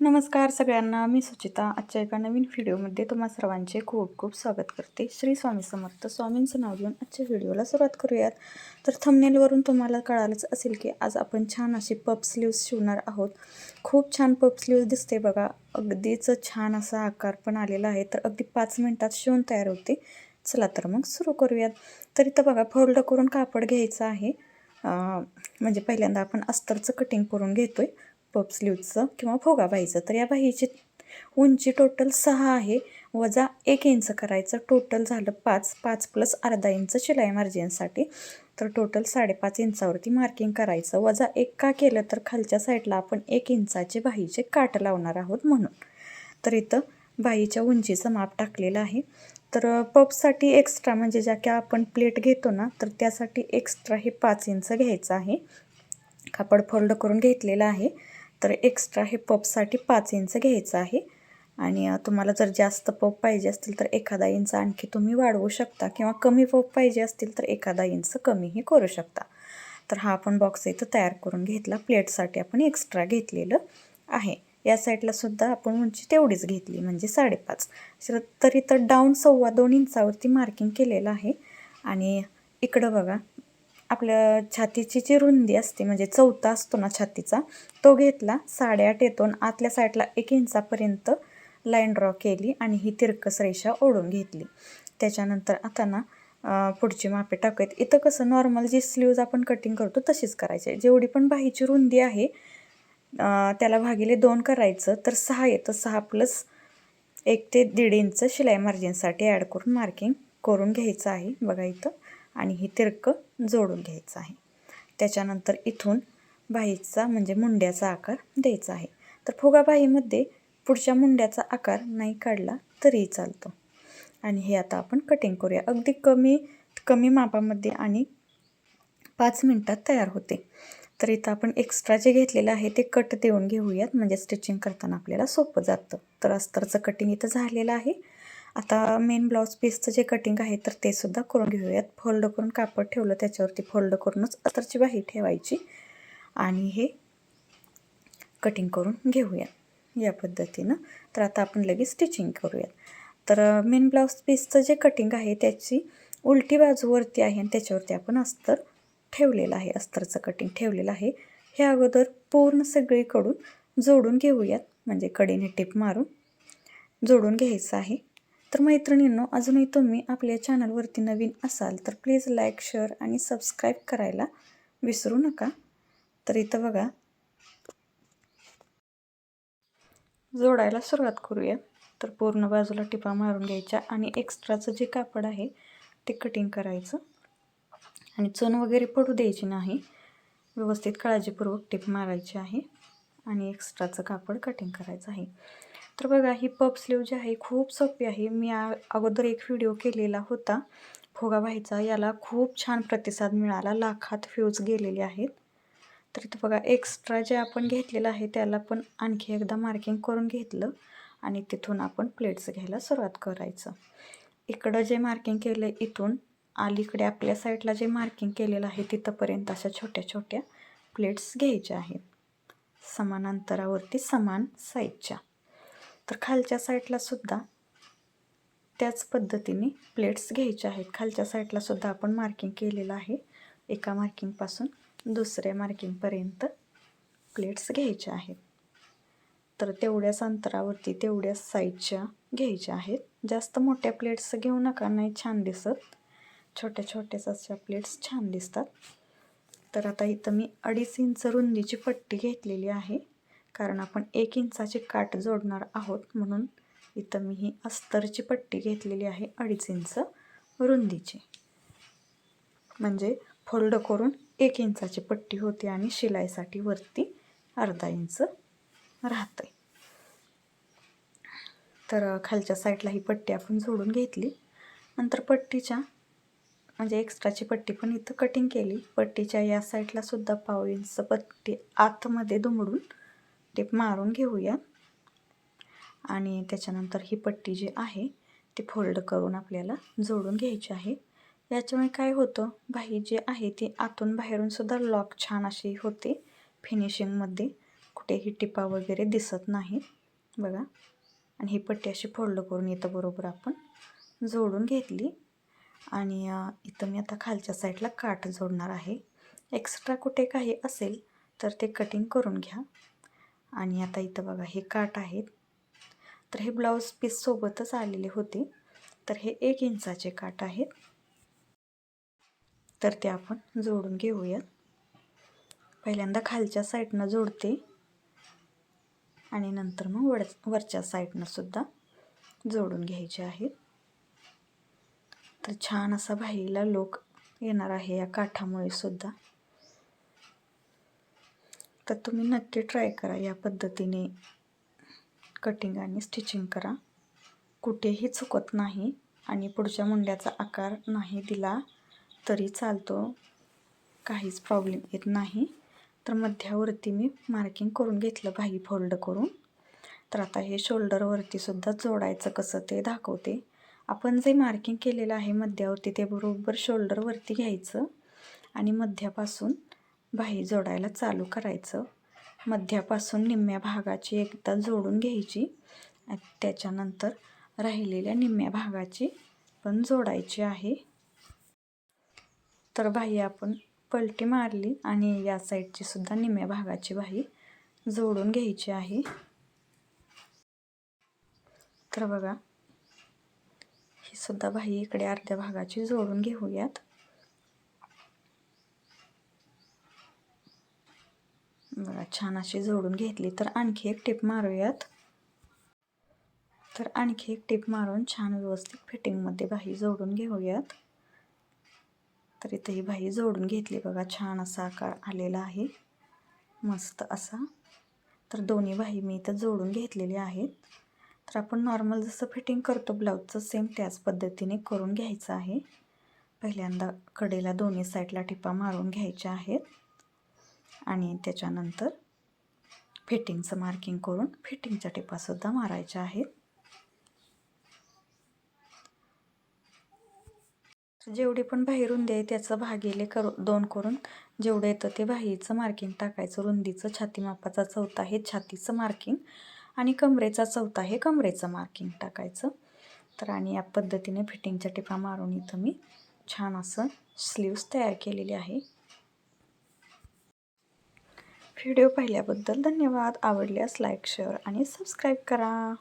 नमस्कार सगळ्यांना मी सुचिता. आजच्या एका नवीन व्हिडिओमध्ये तुम्हा सर्वांचे खूप खूप स्वागत करते. श्री स्वामी समर्थ स्वामींचं नाव घेऊन आजच्या व्हिडिओला सुरुवात करूयात. तर थंबनेलवरून तुम्हाला कळालंच असेल की आज आपण छान अशी पप स्लीव्स शिवणार आहोत. खूप छान पप स्लीव्स दिसते बघा. अगदीच छान असा आकार पण आलेला आहे. तर अगदी पाच मिनटात शिवून तयार होते. चला तर मग सुरू करूयात. तर इथं बघा फोल्ड करून कापड घ्यायचं आहे. म्हणजे पहिल्यांदा आपण अस्तरचं कटिंग करून घेतो आहे पप स्लीवचं किंवा फोगा बाईचं तर या बाईची उंची टोटल सहा आहे. वजा एक इंच करायचं टोटल झालं पाच पाच प्लस अर्धा इंच शिलाई मार्जिनसाठी तर टोटल साडेपाच इंचावरती मार्किंग करायचं. वजा एक का केलं तर खालच्या साईडला आपण एक इंचाचे बाहीचे काट लावणार आहोत म्हणून. तर इथं बाईच्या उंचीचं माप टाकलेलं आहे. तर पपसाठी एक्स्ट्रा म्हणजे ज्या काय आपण प्लेट घेतो ना तर त्यासाठी एक्स्ट्रा हे पाच इंच घ्यायचं आहे. कापड फोल्ड करून घेतलेलं आहे. तर एक्स्ट्रा हे पपसाठी पाच इंच घ्यायचं आहे. आणि तुम्हाला जर जास्त पप पाहिजे असतील तर एखादा इंच आणखी तुम्ही वाढवू शकता किंवा कमी पप पाहिजे असतील तर एखादा इंच कमीही करू शकता. तर हा आपण बॉक्स इथं तयार करून घेतला. प्लेटसाठी आपण एक्स्ट्रा घेतलेलं आहे. या साईडला सुद्धा आपण उंची तेवढीच घेतली म्हणजे साडेपाच. तरी तर इथं डाऊन सव्वा दोन इंचावरती मार्किंग केलेलं आहे. आणि इकडं बघा आपल्या छातीची जी रुंदी असते म्हणजे चौथा असतो ना छातीचा तो घेतला साडेआठ येतून आतल्या साईडला एक इंचापर्यंत लाईन ड्रॉ केली आणि ही तिरकस रेषा ओढून घेतली. त्याच्यानंतर आता ना पुढची मापे टाकूयात. इथं कसं नॉर्मल जी स्लीव्ज आपण कटिंग करतो तशीच करायची आहे. जेवढी पण बाहीची रुंदी आहे त्याला भागिले दोन करायचं तर सहा येतं. सहा प्लस एक ते दीड इंच शिलाई मार्जिनसाठी ॲड करून मार्किंग करून घ्यायचं आहे. बघा इथं. आणि ही तिरकं जोडून घ्यायचं आहे. त्याच्यानंतर इथून बाहीचा म्हणजे मुंड्याचा आकार द्यायचा आहे. तर फुगा बाहीमध्ये पुढच्या मुंड्याचा आकार नाही काढला तरीही चालतो. आणि हे आता आपण कटिंग करूया. अगदी कमी कमी मापामध्ये आणि पाच मिनटात तयार होते. तर इथं आपण एक्स्ट्रा जे घेतलेलं आहे ते कट देऊन घेऊयात. म्हणजे स्टिचिंग करताना आपल्याला सोपं जातं. तर अस्तरचं कटिंग इथं झालेलं आहे. आता मेन ब्लाऊज पीसचं जे कटिंग आहे तर ते सुद्धा करून घेऊयात. फोल्ड करून कापड ठेवलं त्याच्यावरती फोल्ड करूनच अस्तरची बाही ठेवायची. आणि हे कटिंग करून घेऊयात या पद्धतीनं. तर आता आपण लगेच स्टिचिंग करूयात. तर मेन ब्लाऊज पीसचं जे कटिंग आहे त्याची उलटी बाजूवरती आहे आणि त्याच्यावरती आपण अस्तर ठेवलेलं आहे. अस्तरचं कटिंग ठेवलेलं आहे. हे अगोदर पूर्ण सगळीकडून जोडून घेऊयात. म्हणजे कडेने टिप मारून जोडून घ्यायचं आहे. तर मैत्रिणींनो अजूनही तुम्ही आपल्या चॅनलवरती नवीन असाल तर प्लीज लाईक शेअर आणि सबस्क्राईब करायला विसरू नका. तर इथं बघा. जोडायला सुरुवात करूया. तर पूर्ण बाजूला टिपा मारून घ्यायच्या आणि एक्स्ट्राचं जे कापड आहे ते कटिंग करायचं. आणि चण वगैरे पडू द्यायची नाही. व्यवस्थित काळजीपूर्वक टिप मारायची आहे. आणि एक्स्ट्राचं कापड कटिंग करायचं आहे. तर बघा ही पप स्लीव जी आहे खूप सोपी आहे. मी अगोदर एक व्हिडिओ केलेला होता फुगाबाईचा याला खूप छान प्रतिसाद मिळाला. लाखात फ्यूज गेलेले आहेत. तर इथं बघा एक्स्ट्रा जे आपण घेतलेलं आहे त्याला पण आणखी एकदा मार्किंग करून घेतलं आणि तिथून आपण प्लेट्स घ्यायला सुरुवात करायचं. इकडं जे मार्किंग केलं इथून अलीकडे आपल्या साईडला जे मार्किंग केलेलं आहे तिथंपर्यंत अशा छोट्या छोट्या प्लेट्स घ्यायच्या आहेत. समान अंतरावरती समान साईजच्या तर खालच्या साईडला सुद्धा त्याच पद्धतीने प्लेट्स घ्यायच्या आहेत. खालच्या साईडला सुद्धा आपण मार्किंग केलेलं आहे. एका मार्किंगपासून दुसऱ्या मार्किंगपर्यंत प्लेट्स घ्यायच्या आहेत. तर तेवढ्याच अंतरावरती तेवढ्याच साईजच्या घ्यायच्या आहेत. जास्त मोठ्या प्लेट्स घेऊ नका नाही छान दिसत. छोट्या छोट्याच अशा प्लेट्स छान दिसतात. तर आता इथं मी अडीच इंच रुंदीची पट्टी घेतलेली आहे. कारण आपण एक इंचाचे काठ जोडणार आहोत म्हणून इथं मी ही अस्तरची पट्टी घेतलेली आहे अडीच इंच रुंदीची. म्हणजे फोल्ड करून एक इंचाची पट्टी होते आणि शिलाईसाठी वरती अर्धा इंच राहते तर खालच्या साईडला ही पट्टी आपण जोडून घेतली. नंतर पट्टीच्या म्हणजे एक्स्ट्राची पट्टी पण इथं कटिंग केली. पट्टीच्या या साईडला सुद्धा पाव इंच पट्टी आतमध्ये दुमडून टिप मारून घेऊया. आणि त्याच्यानंतर ही पट्टी जी आहे ती फोल्ड करून आपल्याला जोडून घ्यायची आहे. याच्यामुळे काय होतं बाही जी आहे ती आतून बाहेरूनसुद्धा लॉक छान अशी होते फिनिशिंगमध्ये कुठेही टिपा वगैरे दिसत नाही. बघा. आणि ही पट्टी अशी फोल्ड करून इथं बरोबर आपण जोडून घेतली. आणि इथं मी आता खालच्या साईडला काठ जोडणार आहे. एक्स्ट्रा कुठे काही असेल तर ते कटिंग करून घ्या. आणि आता इथं बघा हे काठ आहेत. तर हे ब्लाऊज पीससोबतच आलेले होते. तर हे एक इंचाचे काठ आहेत. तर ते आपण जोडून घेऊयात. पहिल्यांदा खालच्या साईडनं जोडते. आणि नंतर मग वर वरच्या साईडनंसुद्धा जोडून घ्यायचे आहेत. तर छान असा भाईला लोक येणार आहे या काठामुळे सुद्धा. तर तुम्ही नक्की ट्राय करा. या पद्धतीने कटिंग आणि स्टिचिंग करा. कुठेही चुकत नाही आणि पुढच्या मुंड्याचा आकार नाही दिला तरी चालतो. काहीच प्रॉब्लेम येत नाही. तर मध्यावरती मी मार्किंग करून घेतलं भाई फोल्ड करून. तर आता हे शोल्डरवरती सुद्धा जोडायचं कसं ते दाखवते. आपण जे मार्किंग केलेलं आहे मध्यावरती ते बरोबर शोल्डरवरती घ्यायचं आणि मध्यापासून बाही जोडायला चालू करायचं. मध्यापासून निम्म्या भागाची एकदा जोडून घ्यायची. त्याच्यानंतर राहिलेल्या निम्म्या भागाची पण जोडायची आहे. तर बाही आपण पलटी मारली आणि या साईडची सुद्धा निम्म्या भागाची बाही जोडून घ्यायची आहे. तर बघा ही सुद्धा बाही इकडे अर्ध्या भागाची जोडून घेऊयात. बघा छान अशी जोडून घेतली. तर आणखी एक टिप मारूयात. तर आणखी एक टिप मारून छान व्यवस्थित फिटिंगमध्ये बाही जोडून घेऊयात. तर इथंही ही बाही जोडून घेतली बघा छान असा आकार आलेला आहे. मस्त असा. तर दोन्ही बाही मी इथं जोडून घेतलेली आहेत. तर आपण नॉर्मल जसं फिटिंग करतो ब्लाऊजचं सेम त्याच पद्धतीने करून घ्यायचं आहे. पहिल्यांदा कडेला दोन्ही साईडला टिपा मारून घ्यायच्या आहेत. आणि त्याच्यानंतर फिटिंगचं मार्किंग करून फिटिंगच्या टिपासुद्धा मारायच्या आहेत. जेवढी पण बाही रुंदी आहे त्याचं भागेले करू दोन करून जेवढं येतं ते बाहीचं मार्किंग टाकायचं. रुंदीचं छाती मापाचा चौथा आहे छातीचं मार्किंग आणि कमरेचा चौथा आहे कमरेचं मार्किंग टाकायचं. तर आणि या पद्धतीने फिटिंगच्या टिपा मारून इथं मी छान असं स्लीव्स तयार केलेली आहे. व्हिडिओ पाहिल्याबद्दल धन्यवाद. आवडल्यास लाईक शेअर आणि सबस्क्राईब करा.